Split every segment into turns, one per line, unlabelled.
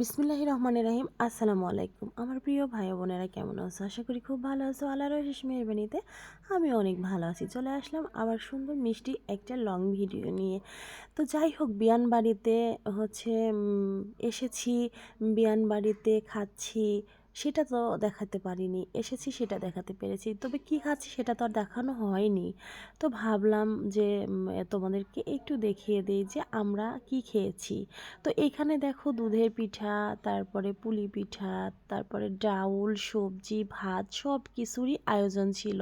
বিসমুল্লাহ রহমান রাহিম, আসসালামু আলাইকুম। আমার প্রিয় ভাই বোনেরা কেমন আছো? আশা করি খুব ভালো আছো। আল্লাহর শেষ মেহরবানিতে আমি অনেক ভালো আছি। চলে আসলাম আবার সুন্দর মিষ্টি একটা লং ভিডিও নিয়ে। তো যাই হোক বিয়ানবাড়িতে হচ্ছে এসেছি। বিয়ানবাড়িতে খাচ্ছি। সেটা তো দেখাতে পারিনি, এসেছি সেটা দেখাতে পেরেছি। তবে কি খাচ্ছি সেটা তো আর দেখানো হয়নি। তো ভাবলাম যে তোমাদেরকে একটু দেখিয়ে দিই যে আমরা কি খেয়েছি। তো এখানে দেখো দুধের পিঠা, তারপরে পুলি পিঠা, তারপরে ডাউল, সবজি, ভাত সব কিছুরই আয়োজন ছিল।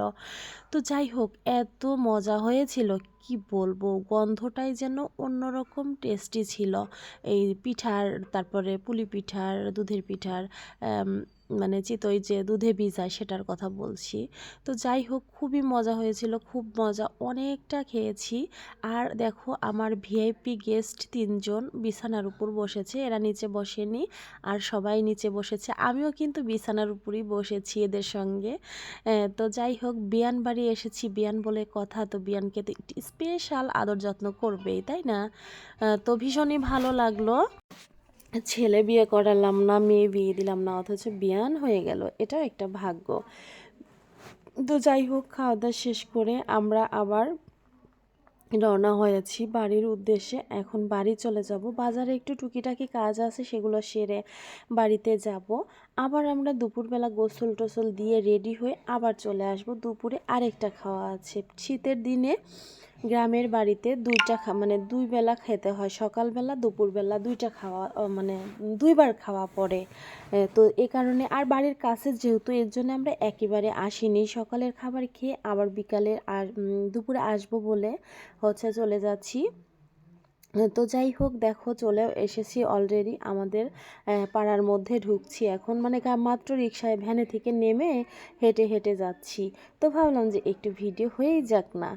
তো যাই হোক, এত মজা হয়েছিল কি বলব? গন্ধটাই যেন অন্যরকম টেস্টি ছিল। এই পিঠার, তারপরে পুলি পিঠার, দুধের পিঠার মানে চিতই যে দুধে ভিজায় সেটার কথা বলছি। তো যাই হোক, খুবই মজা হয়েছিল, খুব মজা। অনেকটা খেয়েছি। আর দেখো, আমার ভিআইপি গেস্ট তিনজন বিছানার উপর বসেছে, এরা নিচে বসেনি আর সবাই নিচে বসেছে। আমিও কিন্তু বিছানার উপরই বসেছি এদের সঙ্গে। তো যাই হোক, বিয়ান বাড়ি এসেছি। বিয়ান বলে কথা, তো বিয়ানকে স্পেশাল আদর যত্ন করবেই, তাই না? তো ভীষণই ভালো লাগল। ছেলে বিয়ে করালাম না, মেয়ে বিয়ে দিলাম না, অথচ বিয়ান হয়ে গেল, এটাও একটা ভাগ্য। তো যাই হোক, খাওয়া দাওয়া শেষ করে আমরা আবার রওনা হয়েছি বাড়ির উদ্দেশ্যে। এখন বাড়ি চলে যাব। বাজারে একটু টুকিটাকি কাজ আছে, সেগুলো সেরে বাড়িতে যাব। আবার আমরা দুপুরবেলা গোসল টোসল দিয়ে রেডি হয়ে আবার চলে আসব। দুপুরে আরেকটা খাওয়া আছে। শীতের দিনে গ্রামের বাড়িতে দুইটা মানে দুই বেলা খেতে হয়। সকালবেলা, দুপুরবেলা দুইটা খাওয়া মানে দুইবার খাওয়া পড়ে। তো এ কারণে আর বাড়ির কাছে যেহেতু এর জন্য আমরা একেবারে আসিনি। সকালের খাবার খেয়ে আবার বিকালের আর দুপুরে আসব বলে হচ্ছে চলে যাচ্ছি। তো যাই হোক, দেখো চলে এসেছি অলরেডি আমাদের পাড়ার মধ্যে ঢুকছি এখন। মানে মাত্র রিক্সায় ভ্যানে থেকে নেমে হেঁটে হেঁটে যাচ্ছি। তো ভাবলাম যে একটু ভিডিও হয়েই যাক না।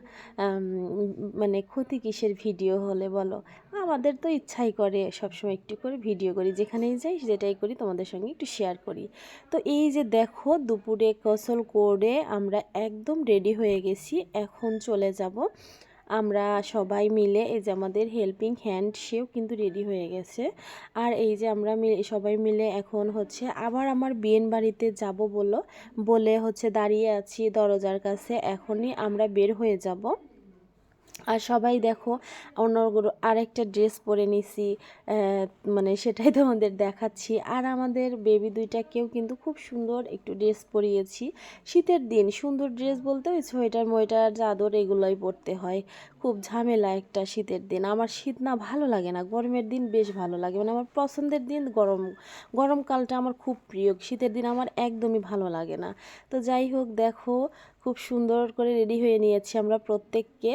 মানে ক্ষতি কিসের ভিডিও হলে বলো? আমাদের তো ইচ্ছাই করে সবসময় একটু করে ভিডিও করি, যেখানেই যাই যেটাই করি তোমাদের সঙ্গে একটু শেয়ার করি। তো এই যে দেখো, দুপুরে কসল করে আমরা একদম রেডি হয়ে গেছি। এখন চলে যাব আমরা সবাই মিলে এই যে আমাদের হেল্পিং হ্যান্ড সেও কিন্তু রেডি হয়ে গেছে। আর এই যে আমরা সবাই মিলে এখন হচ্ছে আবার আমার বিয়েন বাড়িতে যাব বলো, বলে হচ্ছে দাঁড়িয়ে আছি দরজার কাছে। এখনই আমরা বের হয়ে যাব। আর সবাই দেখো অন্যগুলো আরেকটা ড্রেস পরে নিছি মানে সেটাই তোমাদের দেখাচ্ছি। আর আমাদের বেবি দুইটাকেও কিন্তু খুব সুন্দর একটু ড্রেস পরিয়েছি। শীতের দিন সুন্দর ড্রেস বলতে ওই সোয়েটার, মোয়েটার, চাদর এগুলোই পরতে হয়। খুব ঝামেলা একটা শীতের দিন। আমার শীত না ভালো লাগে না, গরমের দিন বেশ ভালো লাগে। মানে আমার পছন্দের দিন গরম, গরমকালটা আমার খুব প্রিয়। শীতের দিন আমার একদমই ভালো লাগে না। তো যাই হোক, দেখো খুব সুন্দর করে রেডি হয়ে নিয়েছি আমরা প্রত্যেককে।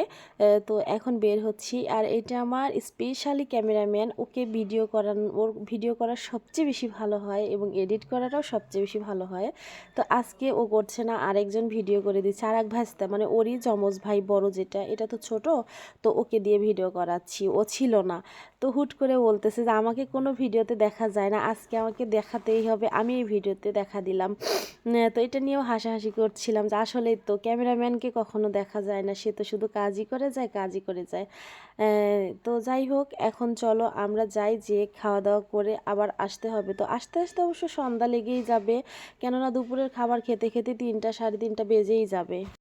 তো এখন বের হচ্ছি। আর এটা আমার স্পেশালি ক্যামেরাম্যান ওকে ভিডিও করান, ওর ভিডিও করা সবচেয়ে বেশি ভালো হয় এবং এডিট করাটাও সবচেয়ে বেশি ভালো হয়। তো আজকে ও করছে না, আরেকজন ভিডিও করে দিচ্ছে। আর এক ভাস্তা মানে ওরই যমজ ভাই বড় যেটা, এটা তো ছোট, তো ওকে দিয়ে ভিডিও করাচ্ছি। ও ছিল না। তো হুট করে বলতেছে যে আমাকে কোনো ভিডিওতে দেখা যায় না, আজকে আমাকে দেখাতেই হবে। আমি এই ভিডিওতে দেখা দিলাম। তো এটা নিয়েও হাসাহাসি করছিলাম যে আসলেই তো ক্যামেরাম্যানকে কখনো দেখা যায় না, সে তো শুধু কাজই করে যায়, কাজই করে যায়। তো যাই হোক, এখন চলো আমরা যাই যে খাওয়া দাওয়া করে আবার আসতে হবে। তো আস্তে আস্তে অবশ্য সন্ধ্যা লেগেই যাবে, কেননা দুপুরের খাবার খেতে খেতে তিনটা, সাড়ে তিনটা বেজেই যাবে।